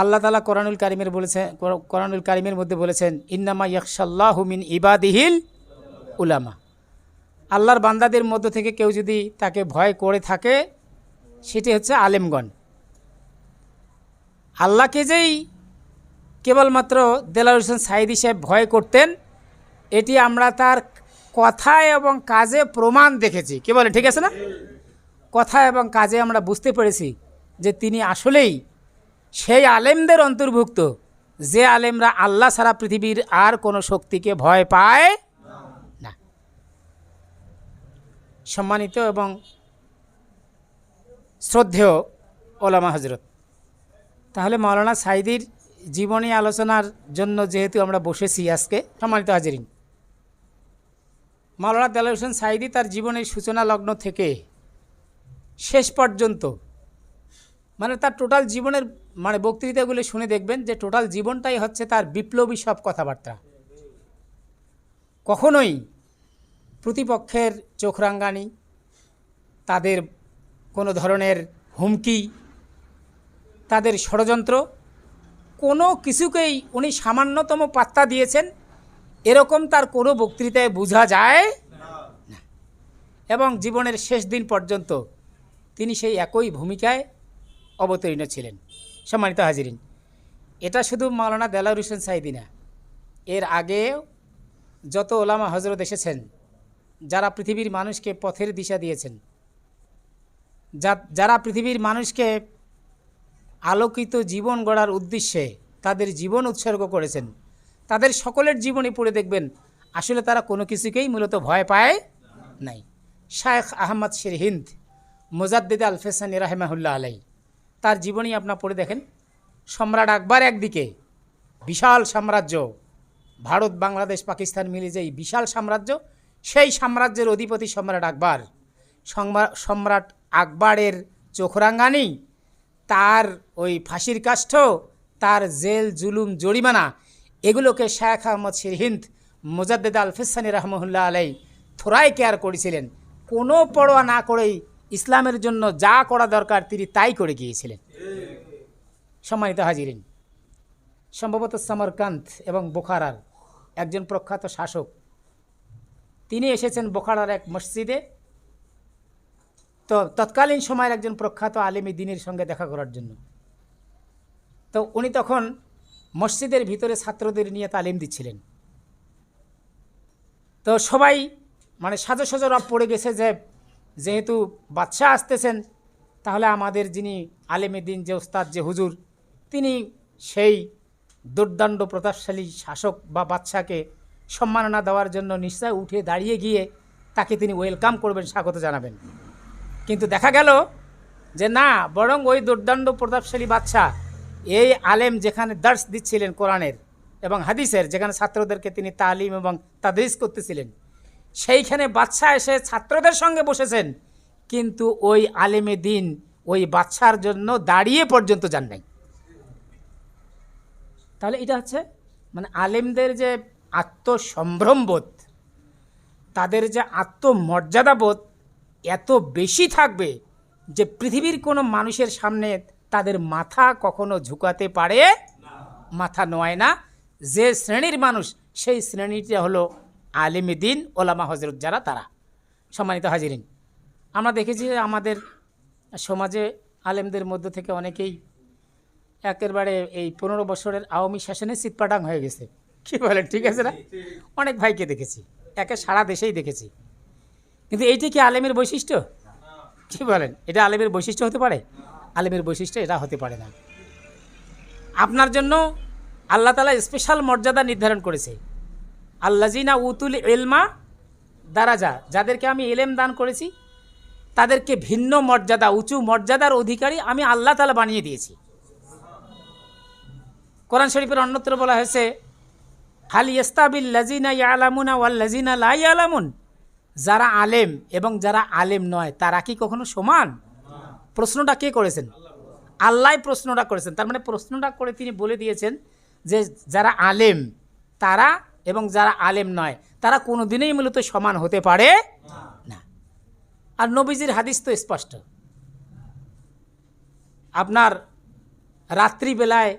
আল্লাহ তালা কোরআনুল কারিমের বলেছেন কোরআনুল কারিমের মধ্যে বলেছেন, ইন্নামা ইয়াকশাল্লাহ মিন ইবাদিহিল উলামা। আল্লাহর বান্দাদের মধ্য থেকে কেউ যদি তাকে ভয় করে থাকে, সেটি হচ্ছে আলেমগণ। আল্লাহকে যেই কেবলমাত্র দেলার হোসেন সাইদি সাহেব ভয় করতেন, এটি আমরা তার কথায় এবং কাজে প্রমাণ দেখেছি। কে বলে ঠিক আছে না? কথা এবং কাজে আমরা বুঝতে পেরেছি যে তিনি আসলেই সেই আলেমদের অন্তর্ভুক্ত। যে আলেমরা আল্লাহ সারা পৃথিবীর আর কোনো শক্তিকে ভয় পায় না। সম্মানিত এবং শ্রদ্ধেয় ওলামা হজরত তাহলে মৌলানা সাইদির জীবনী আলোচনার জন্য যেহেতু আমরা বসেছি আজকে, সম্মানিত হাজিরিন, মাওলানা দেলার হোসেন সাইদি তার জীবনের সূচনা লগ্ন থেকে শেষ পর্যন্ত মানে তার টোটাল জীবনের মানে বক্তৃতাগুলো শুনে দেখবেন যে টোটাল জীবনটাই হচ্ছে তার বিপ্লবী সব কথাবার্তা। কখনোই প্রতিপক্ষের চোখ রাঙ্গানি, তাদের কোনো ধরনের হুমকি, তাদের ষড়যন্ত্র, কোনো কিছুকেই উনি সামান্যতম পাত্তা দিয়েছেন, এরকম তার কোনো বক্তৃতায় বোঝা যায় এবং জীবনের শেষ দিন পর্যন্ত তিনি সেই একই ভূমিকায় অবতীর্ণ ছিলেন। সম্মানিত হাজিরিন, এটা শুধু মাওলানা দেলাউর হোসেন সাইদি না, এর আগে যত ওলামা হজরত এসেছেন, যারা পৃথিবীর মানুষকে পথের দিশা দিয়েছেন যারা পৃথিবীর মানুষকে আলোকিত জীবন গড়ার উদ্দেশ্যে তাদের জীবন উৎসর্গ করেছেন, তাদের সকলের জীবনী পড়ে দেখবেন, আসলে তারা কোনো কিছুকেই মূলত ভয় পায় নাই। শায়েখ আহমদ শের হিন্দ, মোজাদ্দিদ আলফেসানি রাহেমাহুল্লাহ আলাই তার জীবনী আপনার পড়ে দেখেন। সম্রাট আকবর একদিকে, বিশাল সাম্রাজ্য, ভারত, বাংলাদেশ, পাকিস্তান মিলে যেই বিশাল সাম্রাজ্য, সেই সাম্রাজ্যের অধিপতি সম্রাট আকবর। সম্রাট আকবরের চোখরাঙ্গানি, তার ওই ফাঁসির কাষ্ঠ, তার জেল, জুলুম, জরিমানা, এগুলোকে শেখ আহমদ শিরহিন্দ মোজাদ্দেদ আলফিসানি রহমহুল্লাহ আলাই থোরাই কেয়ার করেছিলেন। কোনো পড়োয়া না করেই ইসলামের জন্য যা করা দরকার তিনি তাই করে গিয়েছিলেন। সম্মানিত হাজিরিন, সম্ভবত সমরকান্ত এবং বোখারার একজন প্রখ্যাত শাসক, তিনি এসেছেন বোখারার এক মসজিদে। তো তৎকালীন সময়ের একজন প্রখ্যাত আলেমী দিনের সঙ্গে দেখা করার জন্য। তো উনি তখন মসজিদের ভিতরে ছাত্রদের নিয়ে তালিম দিচ্ছিলেন। তো সবাই মানে সাজো সাজো রব পড়ে গেছে যে যেহেতু বাচ্চা আসতেছেন, তাহলে আমাদের যিনি আলেমী দিন যে ওস্তাদ যে হুজুর, তিনি সেই দুর্দণ্ড প্রতাপশালী শাসক বা বাচ্চাকে সম্মাননা দেওয়ার জন্য নিশ্চয় উঠে দাঁড়িয়ে গিয়ে তাকে তিনি ওয়েলকাম করবেন, স্বাগত জানাবেন। কিন্তু দেখা গেল যে না, বরং ওই দুর্দণ্ড প্রতাপশালী বাচ্চা এই আলেম যেখানে দার্স দিচ্ছিলেন কোরআনের এবং হাদিসের, যেখানে ছাত্রদেরকে তিনি তালিম এবং তাদরিস করতেছিলেন সেইখানে বাচ্চা এসে ছাত্রদের সঙ্গে বসেছেন। কিন্তু ওই আলেমে দিন ওই বাচ্চার জন্য দাঁড়িয়ে পর্যন্ত যান নাই। তাহলে এটা হচ্ছে মানে আলেমদের যে আত্মসম্ভ্রমবোধ, তাদের যে আত্মমর্যাদাবোধ এত বেশি থাকবে যে পৃথিবীর কোনো মানুষের সামনে তাদের মাথা কখনো ঝুঁকাতে পারে? মাথা নোয় না। যে শ্রেণির মানুষ, সেই শ্রেণীটা হলো আলিমী দিন, ওলামা হজরত যারা, তারা। সম্মানিত হাজিরিন, আমরা দেখেছি আমাদের সমাজে আলেমদের মধ্য থেকে অনেকেই একেবারে এই পনেরো বছরের আওয়ামী শাসনে চিৎপাটাং হয়ে গেছে। কি বলেন, ঠিক আছে না? অনেক ভাইকে দেখেছি, একে সারা দেশেই দেখেছি। কিন্তু এইটি কি আলেমের বৈশিষ্ট্য? কি বলেন, এটা আলেমের বৈশিষ্ট্য হতে পারে? আলেমের বৈশিষ্ট্য এটা হতে পারে না। আপনার জন্য আল্লাহ তালা স্পেশাল মর্যাদা নির্ধারণ করেছে। আল্লাজিনা উতুল এলমা দারাজা, যাদেরকে আমি এলেম দান করেছি, তাদেরকে ভিন্ন মর্যাদা, উঁচু মর্যাদার অধিকারী আমি আল্লাহ তালা বানিয়ে দিয়েছি। কোরআন শরীফের অন্যত্র বলা হয়েছে, হাল ইস্তাবিল লাজিনা ইয়ালামুনা ওয়াল লাজিনা লা ইয়ালামুন। যারা আলেম এবং যারা আলেম নয়, তারা কি কখনো সমান? প্রশ্নটা কে করেছেন? আল্লাহ প্রশ্নটা করেছেন। তার মানে প্রশ্নটা করে তিনি বলে দিয়েছেন যে যারা আলেম, তারা এবং যারা আলেম নয়, তারা কোনো দিনেই মূলত সমান হতে পারে না। আর নবীজির হাদিস তো স্পষ্ট। আপনার রাত্রিবেলায়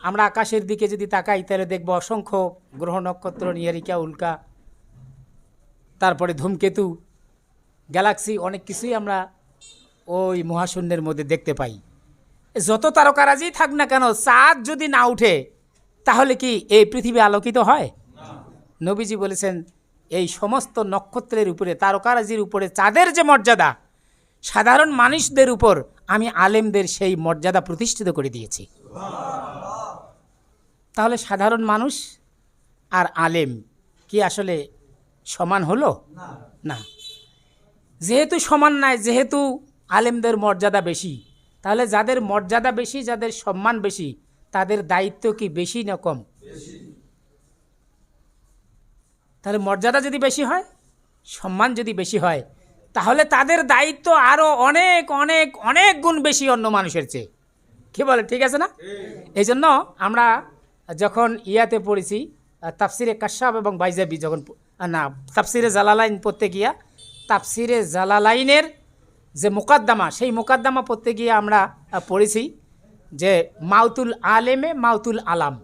আমরা আকাশের দিকে যদি তাকাই, তাহলে দেখব অসংখ্য গ্রহ নক্ষত্র নিয়ারিকা উল্কা, তারপরে ধূমকেতু, গ্যালাক্সি, অনেক কিছুই আমরা ওই মহাশূন্যের মধ্যে দেখতে পাই। যত তারকারাজি থাক না কেন চাঁদ যদি না উঠে, তাহলে কি এই পৃথিবী আলোকিত হয়? নবীজি বলেছেন, এই সমস্ত নক্ষত্রের উপরে, তারকারাজির উপরে, চাঁদের যে মর্যাদা, সাধারণ মানুষদের উপর আমি আলেমদের সেই মর্যাদা প্রতিষ্ঠিত করে দিয়েছি। তাহলে সাধারণ মানুষ আর আলেম কি আসলে সমান হলো? না। যেহেতু সমান নাই, যেহেতু আলেমদের মর্যাদা বেশি, তাহলে যাদের মর্যাদা বেশি, যাদের সম্মান বেশি, তাদের দায়িত্ব কি বেশি না কম? তাহলে মর্যাদা যদি বেশি হয়, সম্মান যদি বেশি হয়, তাহলে তাদের দায়িত্ব আরও অনেক অনেক অনেক গুণ বেশি অন্য মানুষের চেয়ে। কি বলে, ঠিক আছে না? এই জন্য আমরা যখন ইয়াতে পড়েছি, তাফসিরে কাশ্যাপ এবং বাইজাবি যখন না, তাফসিরে জালালাইন পড়তে গিয়া, তাফসিরে জালালাইনের যে মোকাদ্দামা, সেই মোকাদ্দামা পড়তে গিয়ে আমরা পড়েছি যে মাউতুল আলেমে মাউতুল আলাম।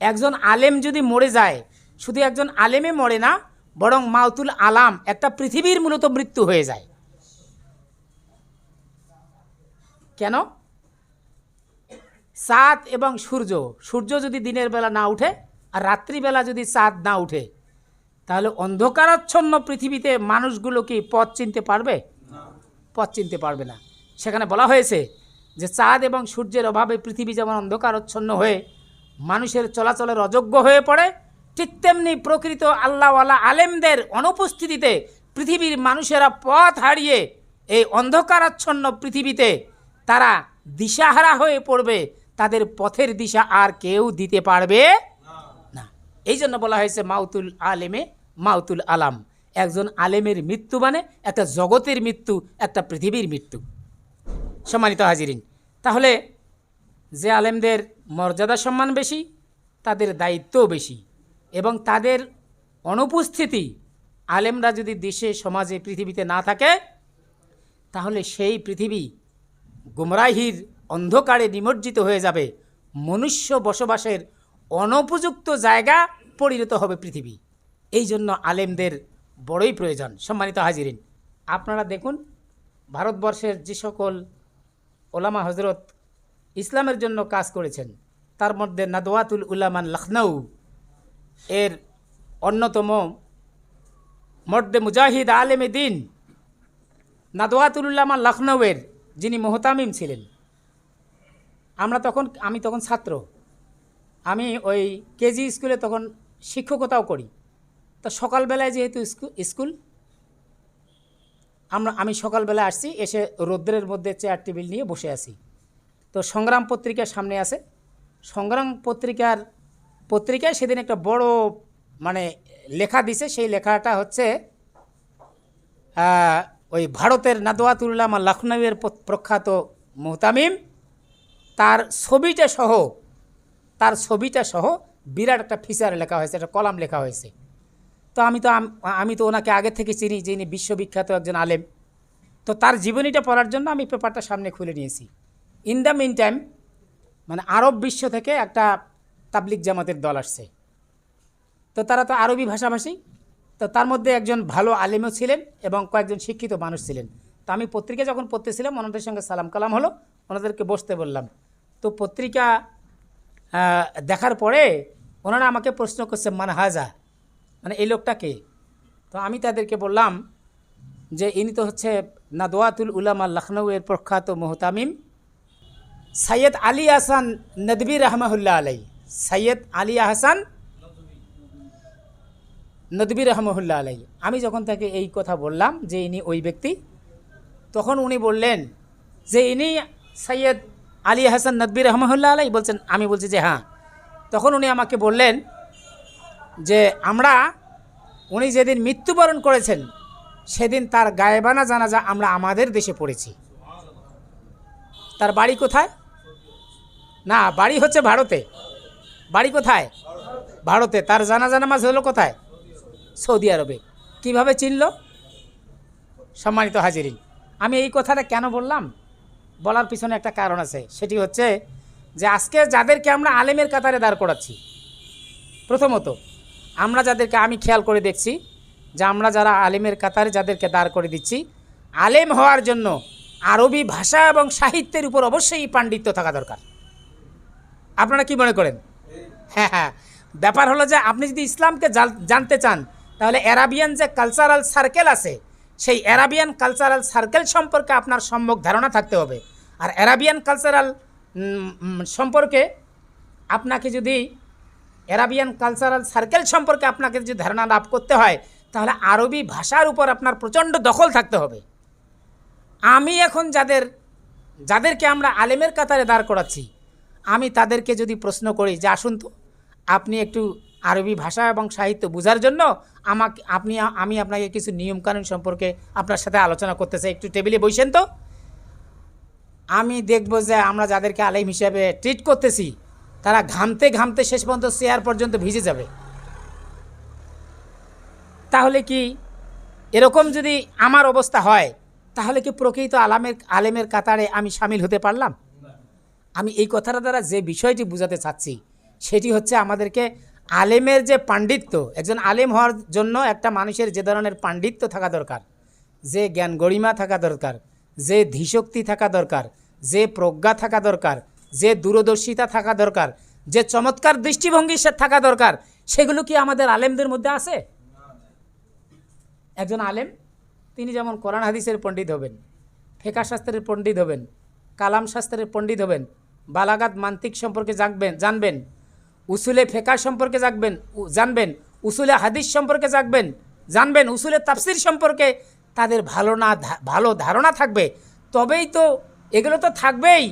একজন আলেম যদি মরে যায় শুধু একজন আলেমে মরে না, বরং মাউতুল আলাম একটা পৃথিবীর মূলত মৃত্যু হয়ে যায়। কেন? চাঁদ এবং সূর্য সূর্য যদি দিনের বেলা না উঠে আর রাত্রিবেলা যদি চাঁদ না উঠে, তাহলে অন্ধকারাচ্ছন্ন পৃথিবীতে মানুষগুলো কি পথ চিনতে পারবে? পথ চিনতে পারবে না। সেখানে বলা হয়েছে যে চাঁদ এবং সূর্যের অভাবে পৃথিবী যেমন অন্ধকারাচ্ছন্ন হয়ে মানুষের চলাচলের অযোগ্য হয়ে পড়ে ঠিক তেমনি প্রকৃত আল্লাহওয়ালা আলেমদের অনুপস্থিতিতে পৃথিবীর মানুষেরা পথ হারিয়ে এই অন্ধকারাচ্ছন্ন পৃথিবীতে তারা দিশাহারা হয়ে পড়বে, তাদের পথের দিশা আর কেউ দিতে পারবে না। এই জন্য বলা হয়েছে, মাউতুল আলেমে মাউতুল আলাম। একজন আলেমের মৃত্যু মানে একটা জগতের মৃত্যু, একটা পৃথিবীর মৃত্যু। সম্মানিত হাজিরিন, তাহলে যে আলেমদের মর্যাদা সম্মান বেশি, তাদের দায়িত্বও বেশি। এবং তাদের অনুপস্থিতি আলেমরা যদি দেশে, সমাজে, পৃথিবীতে না থাকে, তাহলে সেই পৃথিবী গুমরাহির অন্ধকারে নিমজ্জিত হয়ে যাবে। মনুষ্য বসবাসের অনুপযুক্ত জায়গা পরিণত হবে পৃথিবী। এই জন্য আলেমদের বড়ই প্রয়োজন। সম্মানিত হাজিরিন, আপনারা দেখুন, ভারতবর্ষের যে সকল ওলামা হজরত ইসলামের জন্য কাজ করেছেন, তার মধ্যে নাদওয়াতুল উলামান লখনৌ এর অন্যতম মর্দে মুজাহিদ আলেম দিন নাদওয়াতুল উলামা লখনৌয়ের যিনি মোহতামিম ছিলেন। আমরা তখন, আমি তখন ছাত্র। আমি ওই কেজি স্কুলে তখন শিক্ষকতাও করি। তো সকালবেলায় যেহেতু স্কুল, আমরা, আমি সকালবেলা আসছি, এসে রৌদ্রের মধ্যে চেয়ার টেবিল নিয়ে বসে আছি। তো সংগ্রাম পত্রিকার সামনে আছে। সংগ্রাম পত্রিকার পত্রিকায় সেদিন একটা বড় মানে লেখা দিছে, সেই লেখাটা হচ্ছে ওই ভারতের নাদওয়াতুল্লামা লখনৌয়ের প্রখ্যাত মোহতামিম। তার ছবিটা সহ, তার ছবিটা সহ বিরাট একটা ফিচার লেখা হয়েছে, একটা কলাম লেখা হয়েছে। তো আমি তো আমি তো ওনাকে আগে থেকে চিনি যে ইনি বিশ্ববিখ্যাত একজন আলেম। তো তার জীবনীটা পড়ার জন্য আমি পেপারটা সামনে খুলে নিয়েছি। ইন দ্য মিন টাইম মানে আরব বিশ্ব থেকে একটা তাবলিক জামাতের দল আসছে। তো তারা তো আরবি ভাষাভাষী। তো তার মধ্যে একজন ভালো আলেমও ছিলেন এবং কয়েকজন শিক্ষিত মানুষ ছিলেন। তো আমি পত্রিকা যখন পড়তেছিলাম, ওনাদের সঙ্গে সালাম কালাম হলো, ওনাদেরকে বসতে বললাম। তো পত্রিকা দেখার পরে ওনারা আমাকে প্রশ্ন করছে মানে হাজা? মানে এই লোকটাকে তো আমি তাদেরকে বললাম যে, ইনি তো হচ্ছে নাদওয়াতুল উলামা লখনৌয়ের প্রখ্যাত মোহতামিম। সৈয়দ আলী আসান নদবী রহমহুল্লাহ আলাই সৈয়দ আলী আহসান নদবী রহমহুল্লাহ আলাই আমি যখন তাকে এই কথা বললাম যে ইনি ওই ব্যক্তি, তখন উনি বললেন যে ইনি সৈয়দ আলী হাসান নদবী রহমহুল্লাহ আলাই বলছেন, আমি বলছি যে হ্যাঁ। তখন উনি আমাকে বললেন যে আমরা, উনি যেদিন মৃত্যুবরণ করেছেন, সেদিন তার গায়েবানা জানাজা আমরা আমাদের দেশে পড়েছি। তার বাড়ি কোথায়? না, বাড়ি হচ্ছে ভারতে। বাড়ি কোথায়? ভারতে। তার জানাজা নামাজ হলো কোথায়? সৌদি আরবে। কীভাবে চিনল? সম্মানিত হাজিরিন, আমি এই কথাটা কেন বললাম? বলার পিছনে একটা কারণ আছে। সেটি হচ্ছে যে আজকে যাদেরকে আমরা আলেমের কাতারে দাঁড় করাচ্ছি, প্রথমত আমরা যাদেরকে আমি খেয়াল করে দেখছি যে আমরা যারা আলেমের কাতারে যাদেরকে দাঁড় করে দিচ্ছি, আলেম হওয়ার জন্য আরবি ভাষা এবং সাহিত্যের উপর অবশ্যই পাণ্ডিত্য থাকা দরকার। আপনারা কি মনে করেন? হ্যাঁ হ্যাঁ। ব্যাপার হলো যে আপনি যদি ইসলামকে জানতে চান, তাহলে অ্যারাবিয়ান যে কালচারাল সার্কেল আছে, সেই অ্যারাবিয়ান কালচারাল সার্কেল সম্পর্কে আপনার সম্যক ধারণা থাকতে হবে। আর অ্যারাবিয়ান কালচারাল সম্পর্কে আপনাকে যদি অ্যারাবিয়ান কালচারাল সার্কেল সম্পর্কে আপনাকে যদি ধারণা লাভ করতে হয়, তাহলে আরবি ভাষার উপর আপনার প্রচণ্ড দখল থাকতে হবে। আমি এখন যাদের, যাদেরকে আমরা আলেমের কাতারে দাঁড় করাচ্ছি, আমি তাদেরকে যদি প্রশ্ন করি, যে আসুন তো। আপনি একটু আরবি ভাষা এবং সাহিত্য বোঝার জন্য আমাকে আপনি আমি আপনাকে কিছু নিয়মকানুন সম্পর্কে আপনার সাথে আলোচনা করতে চাই একটু টেবিলে বসেন তো। আমি দেখব যে আমরা যাদেরকে আলেম হিসাবে ট্রিট করতেছি, তারা ঘামতে ঘামতে শেষ পর্যন্ত চেয়ার পর্যন্ত ভিজে যাবে। তাহলে কি এরকম যদি আমার অবস্থা হয়, তাহলে কি প্রকৃত আলামের আলেমের কাতারে আমি সামিল হতে পারলাম? আমি এই কথাটা দ্বারা যে বিষয়টি বোঝাতে চাচ্ছি সেটি হচ্ছে আমাদেরকে আলেমের যে পাণ্ডিত্য, একজন আলেম হওয়ার জন্য একটা মানুষের যে ধরনের পাণ্ডিত্য থাকা দরকার, যে জ্ঞান গরিমা থাকা দরকার, যে ধীশক্তি থাকা দরকার, যে প্রজ্ঞা থাকা দরকার, যে দূরদর্শিতা থাকা দরকার, যে চমৎকার দৃষ্টিভঙ্গি থাকা দরকার, সেগুলো কি আমাদের আলেমদের মধ্যে আছে? একজন আলেম, তিনি যেমন কোরআন হাদিসের পণ্ডিত হবেন ফেকা শাস্ত্রের পণ্ডিত হবেন, কালাম শাস্ত্রের পণ্ডিত হবেন, বালাগাত মান্তিক সম্পর্কে জানবেন জানবেন উসুলে ফেকা সম্পর্কে জাগবেন জানবেন, উসুলে হাদিস সম্পর্কে জাগবেন, জানবেন, উসুলে তাফসির সম্পর্কে তাদের ভালো না ভালো ধারণা থাকবে। তবেই তো এগুলো তো থাকবেই।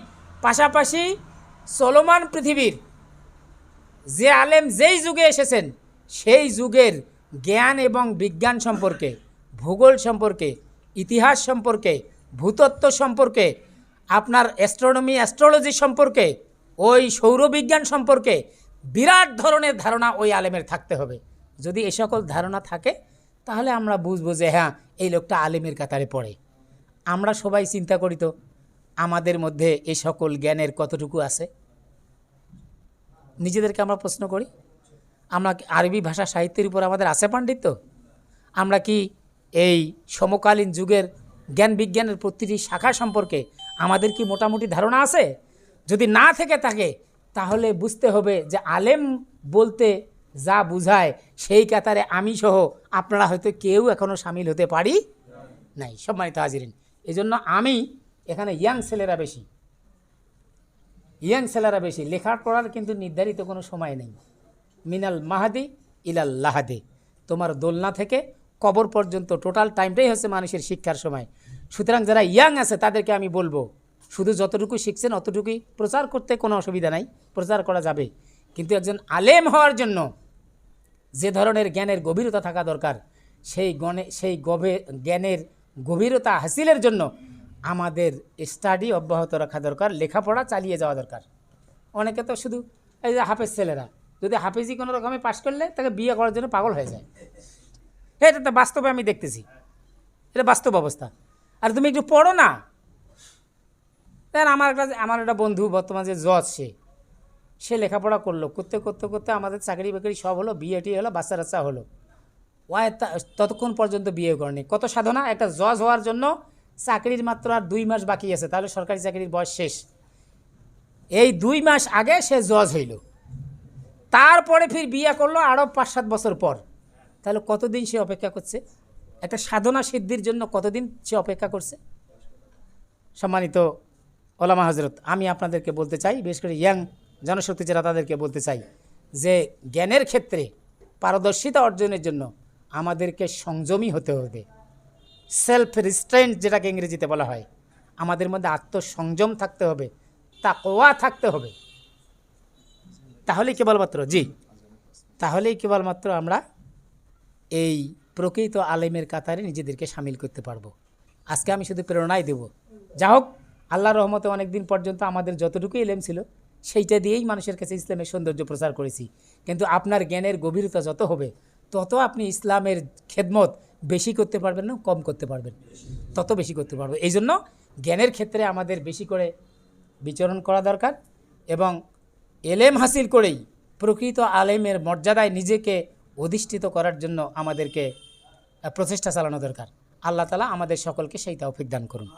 পাশাপাশি চলমান পৃথিবীর যে আলেম যেই যুগে এসেছেন, সেই যুগের জ্ঞান এবং বিজ্ঞান সম্পর্কে, ভূগোল সম্পর্কে, ইতিহাস সম্পর্কে, ভূতত্ত্ব সম্পর্কে, আপনার অ্যাস্ট্রোনমি অ্যাস্ট্রোলজি সম্পর্কে, ওই সৌরবিজ্ঞান সম্পর্কে বিরাট ধরনের ধারণা ওই আলেমের থাকতে হবে। যদি এ সকল ধারণা থাকে, তাহলে আমরা বুঝব যে হ্যাঁ এই লোকটা আলেমের কাতারে পড়ে। আমরা সবাই চিন্তা করি তো, আমাদের মধ্যে এ সকল জ্ঞানের কতটুকু আছে? নিজেদেরকে আমরা প্রশ্ন করি, আমরা আরবি ভাষা সাহিত্যের উপর আমাদের আছে পাণ্ডিত্য? আমরা কি এই সমকালীন যুগের জ্ঞান বিজ্ঞানের প্রতিটি শাখা সম্পর্কে আমাদের কি মোটামুটি ধারণা আছে? যদি না থেকে থাকে তাহলে বুঝতে হবে যে আলেম বলতে যা বুঝায়, সেই কাতারে আমি সহ আপনারা হয়তো কেউ এখনও সামিল হতে পারি নাই। সম্মানিত হাজিরিন এই জন্য আমি এখানে ইয়াং ছেলেরা বেশি। ইয়াং ছেলেরা বেশি লেখাপড়ার কিন্তু নির্ধারিত কোনো সময় নেই। মিনাল মাহাদি ইলাল লাহাদে, তোমার দোলনা থেকে কবর পর্যন্ত টোটাল টাইমটাই হচ্ছে মানুষের শিক্ষার সময়। সুতরাং যারা ইয়াং আছে তাদেরকে আমি বলব শুধু যতটুকু শিখছেন, অতটুকুই প্রচার করতে কোনো অসুবিধা নাই, প্রচার করা যাবে। কিন্তু একজন আলেম হওয়ার জন্য যে ধরনের জ্ঞানের গভীরতা থাকা দরকার, সেই গণে সেই গভে, জ্ঞানের গভীরতা হাসিলের জন্য আমাদের স্টাডি অব্যাহত রাখা দরকার, লেখাপড়া চালিয়ে যাওয়া দরকার। অনেকে তো শুধু এই যে হাফেজ ছেলেরা, যদি হাফেজি কোনো রকমে পাশ করলে তাকে বিয়ে করার জন্য পাগল হয়ে যায়। এটা তো বাস্তবে আমি দেখতেছি। এটা বাস্তব অবস্থা। আর তুমি একটু পড়ো না দেন আমার একটা আমার একটা বন্ধু বর্তমানে যে জজ সে সে লেখাপড়া করল। করতে করতে করতে আমাদের চাকরি বাকরি সব হলো, বিয়ে টি হলো, বাচ্চা টাচ্চা হলো। ওয়াই তা- ততক্ষণ পর্যন্ত বিয়ে করেনি। কত সাধনা, একটা জজ হওয়ার জন্য চাকরির মাত্র আর দুই মাস বাকি আছে, তাহলে সরকারি চাকরির বয়স শেষ। এই দুই মাস আগে সে জজ হইল। তারপরে ফির বিয়ে করল আরও পাঁচ সাত বছর পর। তাহলে কতদিন সে অপেক্ষা করছে? একটা সাধনা সিদ্ধির জন্য কতদিন সে অপেক্ষা করছে? সম্মানিত ওলামা হজরত আমি আপনাদেরকে বলতে চাই, বিশেষ করে ইয়াং জনশক্তি যারা তাদেরকে বলতে চাই, যে জ্ঞানের ক্ষেত্রে পারদর্শিতা অর্জনের জন্য আমাদেরকে সংযমী হতে হবে। সেলফ রিস্ট্রেন্ট যেটাকে ইংরেজিতে বলা হয়, আমাদের মধ্যে আত্মসংযম থাকতে হবে, তাকওয়া থাকতে হবে। তাহলেই কেবলমাত্র, জি, তাহলেই কেবলমাত্র আমরা এই প্রকৃত আলেমের কাতারে নিজেদেরকে সামিল করতে পারব। আজকে আমি শুধু প্রেরণাই দেব। যা হোক আল্লাহ রহমতে অনেক দিন পর্যন্ত আমাদের যতটুকু এলেম ছিল, সেইটা দিয়েই মানুষের কাছে ইসলামের সৌন্দর্য প্রচার করেছি। কিন্তু আপনার জ্ঞানের গভীরতা যত হবে, তত আপনি ইসলামের খেদমত বেশি করতে পারবেন না, কম করতে পারবেন। তত বেশি করতে পারবেন। এই জন্য জ্ঞানের ক্ষেত্রে আমাদের বেশি করে বিচরণ করা দরকার এবং এলেম হাসিল করেই প্রকৃত আলেমের মর্যাদায় নিজেকে অধিষ্ঠিত করার জন্য আমাদেরকে প্রচেষ্টা চালানো দরকার। আল্লাহ তালা আমাদের সকলকে সেই তৌফিক দান করুন।